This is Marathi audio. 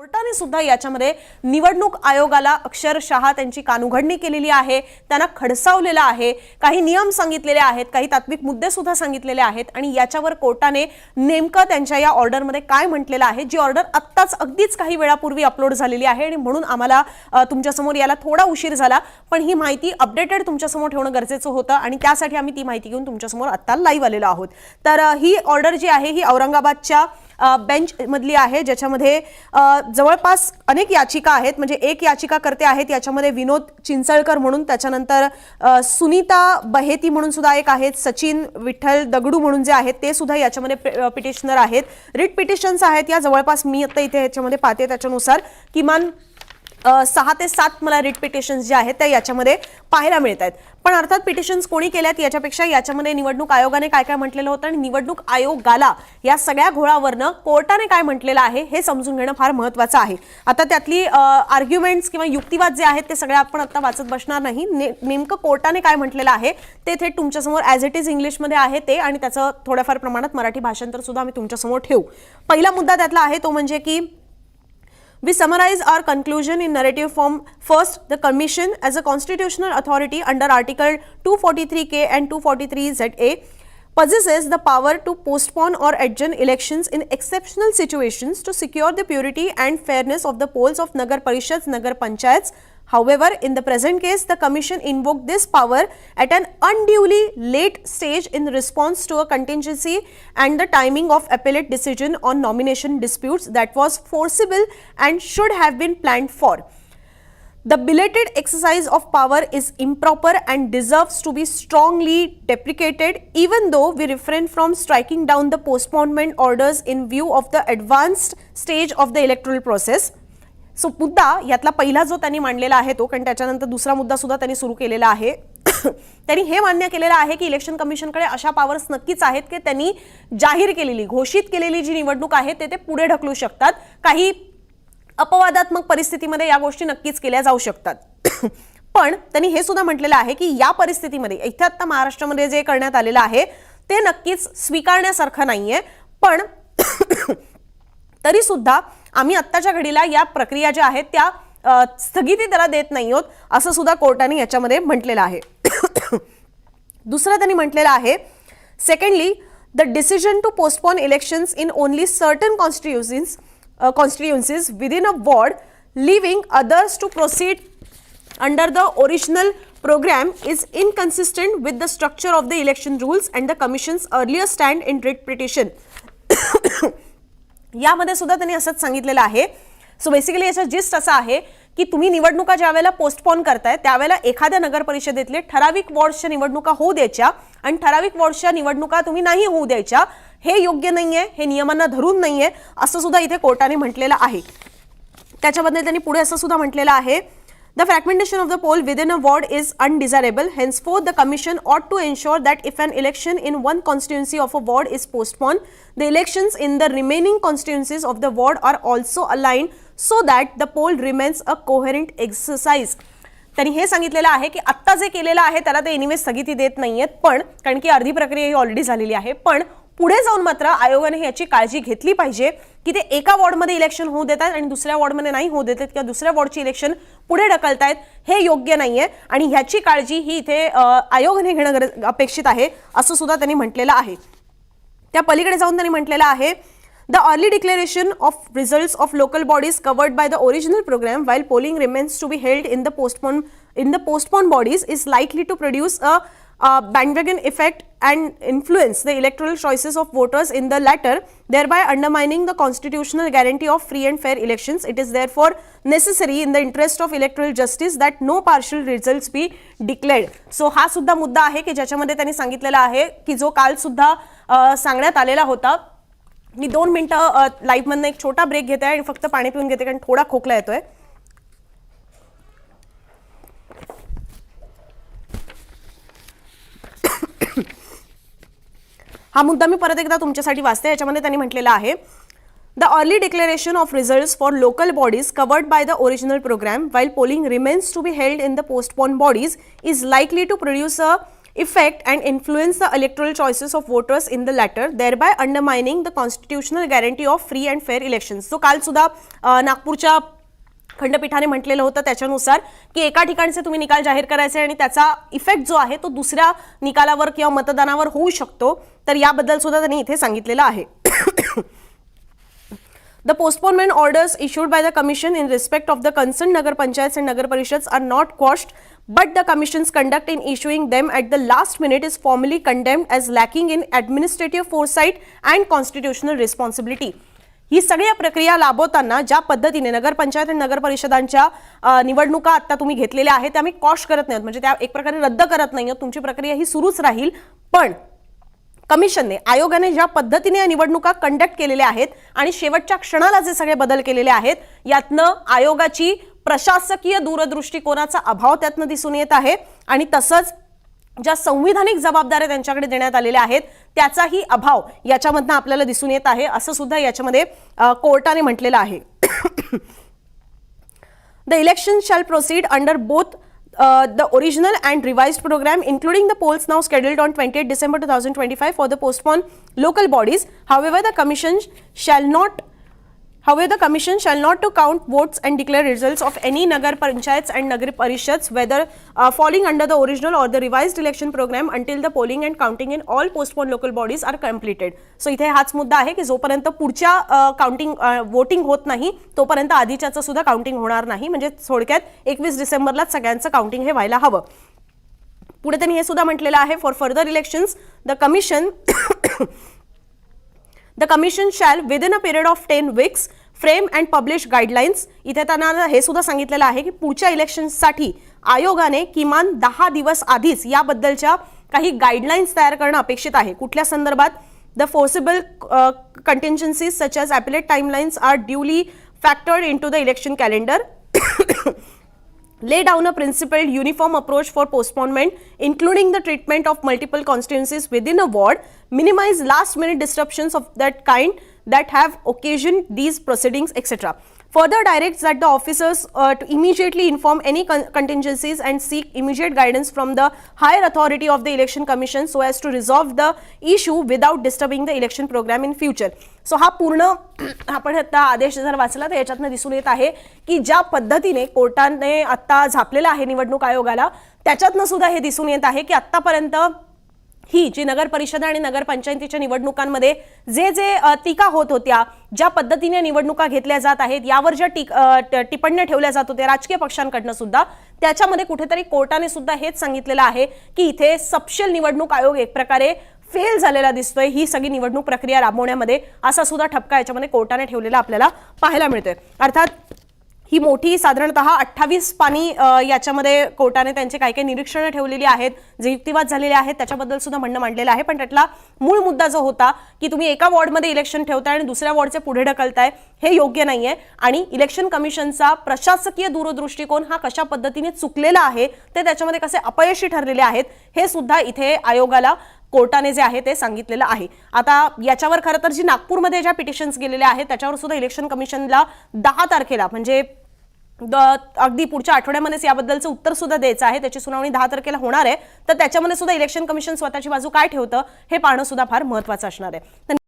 कोर्टाने सुद्धा याच्यामध्ये निवडणूक आयोगाला अक्षरशः त्यांची कानुघडणी केलेली आहे. त्यांना खडसावलेलं आहे. काही नियम सांगितलेले आहेत काही तात्विक मुद्दे सुद्धा सांगितलेले आहेत आणि याच्यावर कोर्टाने नेमकं त्यांच्या या ऑर्डरमध्ये काय म्हटलेलं आहे जी ऑर्डर आत्ताच अगदीच काही वेळापूर्वी अपलोड झालेली आहे आणि म्हणून आम्हाला तुमच्यासमोर याला थोडा उशीर झाला पण ही माहिती अपडेटेड तुमच्यासमोर ठेवणं गरजेचं होतं आणि त्यासाठी आम्ही ती माहिती घेऊन तुमच्यासमोर आत्ता लाईव्ह आलेलो आहोत. तर ही ऑर्डर जी आहे ही औरंगाबादच्या बेंच मधली आहे ज्याच्यामध्ये जवळपास अनेक याचिका आहेत म्हणजे एक याचिका करते आहेत याच्यामध्ये विनोद चिंचळकर म्हणून त्याच्यानंतर सुनीता बहेती म्हणून सुद्धा एक आहेत सचिन विठ्ठल दगडू म्हणून जे आहेत ते सुद्धा याच्यामध्ये पिटिशनर आहेत. रिट पिटिशन्स आहेत या जवळपास मी आता इथे याच्यामध्ये पाहते त्याच्यानुसार किमान सहा ते सात मला रिट पिटिशन्स जे आहेत त्या याच्यामध्ये पाहायला मिळत आहेत पण अर्थात पिटिशन्स कोणी केल्यात याच्यापेक्षा याच्यामध्ये निवडणूक आयोगाने काय काय म्हटलेलं होतं आणि निवडणूक आयोगाला या सगळ्या घोळावरनं कोर्टाने काय म्हटलेलं आहे हे समजून घेणं फार महत्वाचं आहे. आता त्यातली आर्ग्युमेंट्स किंवा युक्तिवाद जे आहेत ते सगळे आपण आता वाचत बसणार नाही. ने- नेमकं कोर्टाने काय म्हटलेलं आहे ते थेट तुमच्यासमोर ॲज इट इज इंग्लिशमध्ये आहे ते आणि त्याचं थोड्याफार प्रमाणात मराठी भाषांतर सुद्धा आम्ही तुमच्यासमोर ठेवू. पहिला मुद्दा त्यातला आहे तो म्हणजे की We summarize our conclusion in narrative form. First, the Commission, as a constitutional authority under Article 243K and 243ZA, possesses the power to postpone or adjourn elections in exceptional situations to secure the purity and fairness of the polls of Nagar Parishads, Nagar Panchayats. However, in the present case, the Commission invoked this power at an unduly late stage in response to a contingency and the timing of appellate decision on nomination disputes that was forcible and should have been planned for. The belated exercise of power is improper and deserves to be strongly deprecated, even though we refrain from striking down the postponement orders in view of the advanced stage of the electoral process. So मुद्दा यातला पहिला जो त्यांनी मांडलेला आहे तो कारण त्याच्यानंतर दुसरा मुद्दा सुद्धा त्यांनी सुरू केलेला आहे. त्यांनी हे मान्य केलेलं आहे की इलेक्शन कमिशनकडे अशा पॉवर्स नक्कीच आहेत की त्यांनी जाहीर केलेली घोषित केलेली जी निवडणूक आहे ते ते पुढे ढकलू शकतात. काही अपवादात्मक परिस्थितीमध्ये या गोष्टी नक्कीच केल्या जाऊ शकतात. पण त्यांनी हे सुद्धा म्हटलेलं आहे की या परिस्थितीमध्ये इथे आत्ता महाराष्ट्रामध्ये जे करण्यात आलेलं आहे ते नक्कीच स्वीकारण्यासारखं नाहीये. पण तरी सुद्धा आम्ही आत्ताच्या घडीला या प्रक्रिया ज्या आहेत त्या स्थगिती त्याला देत नाही आहोत असं सुद्धा कोर्टाने याच्यामध्ये म्हटलेलं आहे. दुसरं त्यांनी म्हटलेलं आहे secondly the decision to postpone elections in only certain constituencies constituencies within a ward leaving others to proceed under the original program is inconsistent with the structure of the election rules and the commission's earlier stand in writ petition. यामध्ये सुद्धा त्यांनी असंच सांगितलेलं आहे. सो बेसिकली याचा जिस्ट असा आहे की तुम्ही निवडणुका ज्या वेळेला पोस्टपोन करताय त्यावेळेला एखाद्या नगर परिषदेतले ठराविक वॉर्ड्सच्या निवडणुका होऊ द्यायच्या आणि ठराविक वॉर्ड्सच्या निवडणुका तुम्ही नाही होऊ द्यायच्या हे योग्य नाही आहे हे नियमांना धरून नाहीये असं सुद्धा इथे कोर्टाने म्हटलेलं आहे. त्याच्याबद्दल त्यांनी पुढे असं सुद्धा म्हटलेलं आहे the fragmentation of the poll within a ward is undesirable hence for the commission ought to ensure that if an election in one constituency of a ward is postpone the elections in the remaining constituencies of the ward are also aligned so that the poll remains a coherent exercise त्यांनी हे सांगितलेलं आहे की आत्ता जे केलेलं आहे त्याला ते एनिवे स्थगिती देत नाहीयेत पण कारण की अर्धी प्रक्रिया ही ऑलरेडी झालेली आहे पण पुढे जाऊन मात्र आयोगाने याची काळजी घेतली पाहिजे की ते एका वॉर्डमध्ये इलेक्शन होऊ देतात आणि दुसऱ्या वॉर्डमध्ये नाही होऊ देतात किंवा दुसऱ्या वॉर्डची इलेक्शन पुढे ढकलतायत हे योग्य नाहीये. आणि ह्याची काळजी ही इथे आयोगाने घेणं गरज अपेक्षित आहे असं सुद्धा त्यांनी म्हटलेलं आहे. त्या पलीकडे जाऊन त्यांनी म्हटलेलं आहे the early declaration of results of local bodies covered by the original programme while polling remains to be held in the postpone in the postpone bodies is likely to produce a uh, bandwagon effect and influence the electoral choices of voters in the latter, thereby undermining the constitutional guarantee of free and fair elections. It is therefore necessary in the interest of electoral justice that no partial results be declared. So हा सुद्धा मुद्दा आहे की ज्याच्यामध्ये त्यांनी सांगितलेला आहे की जो काल सुद्धा सांगण्यात आलेला होता मी दोन मिनिटं लाईव्हमधनं एक छोटा ब्रेक घेते आणि फक्त पाणी पिऊन घेते कारण थोडा खोकला येतोय हा मुद्दा मी परत एकदा तुमच्यासाठी वाचते याच्यामध्ये त्यांनी म्हटलेलं आहे the early declaration of results for local bodies covered by the original programme while polling remains to be held in the postpone bodies is likely to produce a effect and influence the electoral choices of voters in the latter thereby undermining the constitutional guarantee of free and fair elections so काल सुद्धा नागपूरच्या खंडपीठाने म्हटलेलं होतं त्याच्यानुसार की एका ठिकाणचे तुम्ही निकाल जाहीर करायचे आणि त्याचा इफेक्ट जो आहे तो दुसऱ्या निकालावर किंवा मतदानावर होऊ शकतो तर याबद्दल सुद्धा त्यांनी इथे सांगितलेलं आहे The postponement orders issued by the Commission in respect of the concerned Nagar Panchayats and Nagar Parishads are not quashed, but the Commission's conduct in issuing them at the last minute is formally condemned as lacking in administrative foresight and constitutional responsibility. ही सगळ्या प्रक्रिया लाभवताना ज्या पद्धतीने नगरपंचायत आणि नगर परिषदांच्या निवडणुका आता तुम्ही घेतलेल्या आहेत त्या आम्ही कॉश करत नाहीत. म्हणजे त्या एक प्रकारे रद्द करत नाही आहोत. तुमची प्रक्रिया ही सुरूच राहील. पण कमिशनने आयोगाने ज्या पद्धतीने या निवडणुका कंडक्ट केलेल्या आहेत आणि शेवटच्या क्षणाला जे सगळे बदल केलेले आहेत यातनं आयोगाची प्रशासकीय दूरदृष्टिकोनाचा अभाव त्यातनं दिसून येत आहे. आणि तसंच ज्या संविधानिक जबाबदाऱ्या त्यांच्याकडे देण्यात आलेल्या आहेत त्याचाही अभाव याच्यामधनं आपल्याला दिसून येत आहे असं सुद्धा याच्यामध्ये कोर्टाने म्हटलेलं आहे. The election shall proceed under both the original and revise programme including the polls now scheduled on twenty eight December two thousand twenty five for the postpone local bodies however the commission shall not However, the commission shall not to count votes and declare results of any Nagar Panchayats and Nagar Parishads, whether uh, falling under the original or the revised election program, until the polling and counting in all postponed local bodies are completed. So इथे हाच मुद्दा आहे की जोपर्यंत पुढच्या काउंटिंग वोटिंग होत नाही तोपर्यंत आधीच्याचं सुद्धा काउंटिंग होणार नाही म्हणजे थोडक्यात एकवीस डिसेंबरलाच सगळ्यांचं काउंटिंग हे व्हायला हवं पुढे त्यांनी हे सुद्धा म्हटलेलं आहे for further elections the commission the commission shall within a period of ten weeks frame and publish guidelines इथे त्यांना हे सुद्धा सांगितलेलं आहे की पुढच्या इलेक्शन्ससाठी आयोगाने किमान दहा दिवस आधीच याबद्दलच्या काही गाईडलाईन्स तयार करणं अपेक्षित आहे. कुठल्या संदर्भात? The foreseeable contingencies such as appellate timelines are duly factored into the election calendar lay down a principled uniform approach for postponement including the treatment of multiple constituencies within a ward minimize last minute disruptions of that kind that have occasioned these proceedings etc further directs that the officers uh, to immediately inform any con- contingencies and seek immediate guidance from the higher authority of the election commission so as to resolve the issue without disturbing the election program in future so हा पूर्ण आपण आता आदेश जर वाचला तर याच्यातनं दिसून येत आहे की ज्या पद्धतीने कोर्टाने आत्ता झापलेला आहे निवडणूक आयोगाला त्याच्यातनं सुद्धा हे दिसून येत आहे की आत्तापर्यंत ही जी नगर परिषद आणि नगरपंचायतीच्या निवडणुकांमध्ये जे जे टीका होत होत्या ज्या पद्धतीने निवडणुका घेतल्या जात आहेत यावर ज्या टीक टिप्पण्या ठेवल्या जात होत्या राजकीय पक्षांकडनं सुद्धा त्याच्यामध्ये कुठेतरी कोर्टाने सुद्धा हेच सांगितलेलं आहे की इथे सपशेल निवडणूक आयोग एक प्रकारे फेल झालेला दिसतोय ही सगळी निवडणूक प्रक्रिया राबवण्यामध्ये असा सुद्धा ठपका याच्यामध्ये कोर्टाने ठेवलेला आपल्याला पाहायला मिळतोय. अर्थात ही मोठी साधारणतः अठ्ठावीस पाणी याच्यामध्ये कोर्टाने त्यांचे काही काही निरीक्षणं ठेवलेली आहेत जे युक्तिवाद झालेले आहेत त्याच्याबद्दल सुद्धा म्हणणं मांडलेलं आहे. पण त्यातला मूळ मुद्दा जो होता की तुम्ही एका वॉर्डमध्ये इलेक्शन ठेवताय आणि दुसऱ्या वॉर्डचे पुढे ढकलताय हे योग्य नाहीये. आणि इलेक्शन कमिशनचा प्रशासकीय दूरदृष्टिकोन हा कशा पद्धतीने चुकलेला आहे ते त्याच्यामध्ये कसे अपयशी ठरलेले आहेत हे सुद्धा इथे आयोगाला कोर्टाने जे आहे ते सांगितलेलं आहे. आता याच्यावर खरं तर जी नागपूरमध्ये ज्या पिटिशन्स गेलेल्या आहेत त्याच्यावर सुद्धा इलेक्शन कमिशनला दहा तारखेला म्हणजे द अगदी पुढच्या आठवड्यामध्येच याबद्दलचं उत्तर सुद्धा द्यायचं आहे. त्याची सुनावणी दहा तारखेला होणार आहे. तर त्याच्यामध्ये सुद्धा इलेक्शन कमिशन स्वतःची बाजू काय ठेवतं हे पाहणं सुद्धा फार महत्वाचं असणार आहे.